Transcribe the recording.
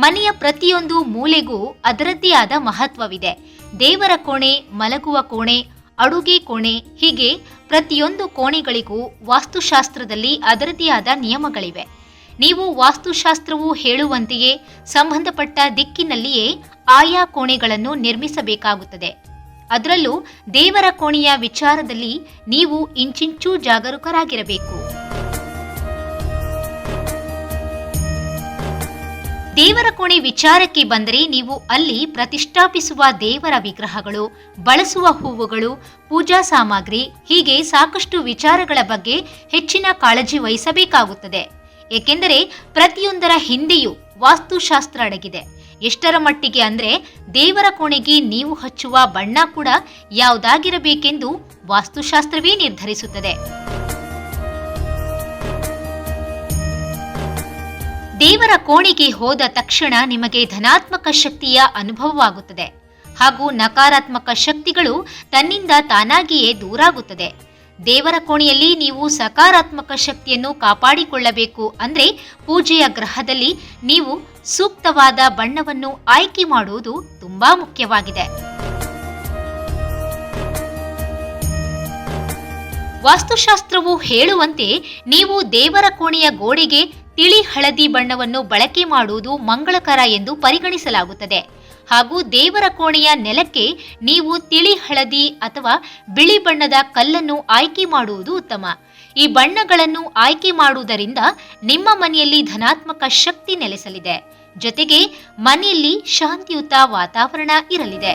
ಮನೆಯ ಪ್ರತಿಯೊಂದು ಮೂಲೆಗೂ ಅದರದ್ದೇ ಆದ ಮಹತ್ವವಿದೆ. ದೇವರ ಕೋಣೆ, ಮಲಗುವ ಕೋಣೆ, ಅಡುಗೆ ಕೋಣೆ, ಹೀಗೆ ಪ್ರತಿಯೊಂದು ಕೋಣೆಗಳಿಗೂ ವಾಸ್ತುಶಾಸ್ತ್ರದಲ್ಲಿ ಅದರದೇ ಆದ ನಿಯಮಗಳಿವೆ. ನೀವು ವಾಸ್ತುಶಾಸ್ತ್ರವು ಹೇಳುವಂತೆಯೇ ಸಂಬಂಧಪಟ್ಟ ದಿಕ್ಕಿನಲ್ಲಿಯೇ ಆಯಾ ಕೋಣೆಗಳನ್ನು ನಿರ್ಮಿಸಬೇಕಾಗುತ್ತದೆ. ಅದರಲ್ಲೂ ದೇವರ ಕೋಣೆಯ ವಿಚಾರದಲ್ಲಿ ನೀವು ಇಂಚಿಂಚೂ ಜಾಗರೂಕರಾಗಿರಬೇಕು. ದೇವರ ಕೋಣೆ ವಿಚಾರಕ್ಕೆ ಬಂದರೆ ನೀವು ಅಲ್ಲಿ ಪ್ರತಿಷ್ಠಾಪಿಸುವ ದೇವರ ವಿಗ್ರಹಗಳು, ಬಳಸುವ ಹೂವುಗಳು, ಪೂಜಾ ಸಾಮಗ್ರಿ, ಹೀಗೆ ಸಾಕಷ್ಟು ವಿಚಾರಗಳ ಬಗ್ಗೆ ಹೆಚ್ಚಿನ ಕಾಳಜಿ ವಹಿಸಬೇಕಾಗುತ್ತದೆ. ಏಕೆಂದರೆ ಪ್ರತಿಯೊಂದರ ಹಿಂದೆಯೂ ವಾಸ್ತುಶಾಸ್ತ್ರ ಅಡಗಿದೆ. ಎಷ್ಟರ ಮಟ್ಟಿಗೆ ಅಂದರೆ ದೇವರ ಕೋಣೆಗೆ ನೀವು ಹಚ್ಚುವ ಬಣ್ಣ ಕೂಡ ಯಾವುದಾಗಿರಬೇಕೆಂದು ವಾಸ್ತುಶಾಸ್ತ್ರವೇ ನಿರ್ಧರಿಸುತ್ತದೆ. ದೇವರ ಕೋಣೆಗೆ ಹೋದ ತಕ್ಷಣ ನಿಮಗೆ ಧನಾತ್ಮಕ ಶಕ್ತಿಯ ಅನುಭವವಾಗುತ್ತದೆ. ಹಾಗೂ ನಕಾರಾತ್ಮಕ ಶಕ್ತಿಗಳು ತನ್ನಿಂದ ತಾನಾಗಿಯೇ ದೂರಾಗುತ್ತದೆ. ದೇವರ ಕೋಣೆಯಲ್ಲಿ ನೀವು ಸಕಾರಾತ್ಮಕ ಶಕ್ತಿಯನ್ನು ಕಾಪಾಡಿಕೊಳ್ಳಬೇಕು ಅಂದರೆ ಪೂಜೆಯ ಗ್ರಹದಲ್ಲಿ ನೀವು ಸೂಕ್ತವಾದ ಬಣ್ಣವನ್ನು ಆಯ್ಕೆ ಮಾಡುವುದು ತುಂಬಾ ಮುಖ್ಯವಾಗಿದೆ. ವಾಸ್ತುಶಾಸ್ತ್ರವು ಹೇಳುವಂತೆ ನೀವು ದೇವರ ಕೋಣೆಯ ಗೋಡೆಗೆ ತಿಳಿ ಹಳದಿ ಬಣ್ಣವನ್ನು ಬಳಕೆ ಮಾಡುವುದು ಮಂಗಳಕರ ಎಂದು ಪರಿಗಣಿಸಲಾಗುತ್ತದೆ. ಹಾಗೂ ದೇವರ ಕೋಣೆಯ ನೆಲಕ್ಕೆ ನೀವು ತಿಳಿ ಹಳದಿ ಅಥವಾ ಬಿಳಿ ಬಣ್ಣದ ಕಲ್ಲನ್ನು ಆಯ್ಕೆ ಮಾಡುವುದು ಉತ್ತಮ. ಈ ಬಣ್ಣಗಳನ್ನು ಆಯ್ಕೆ ಮಾಡುವುದರಿಂದ ನಿಮ್ಮ ಮನೆಯಲ್ಲಿ ಧನಾತ್ಮಕ ಶಕ್ತಿ ನೆಲೆಸಲಿದೆ. ಜೊತೆಗೆ ಮನೆಯಲ್ಲಿ ಶಾಂತಿಯುತ ವಾತಾವರಣ ಇರಲಿದೆ.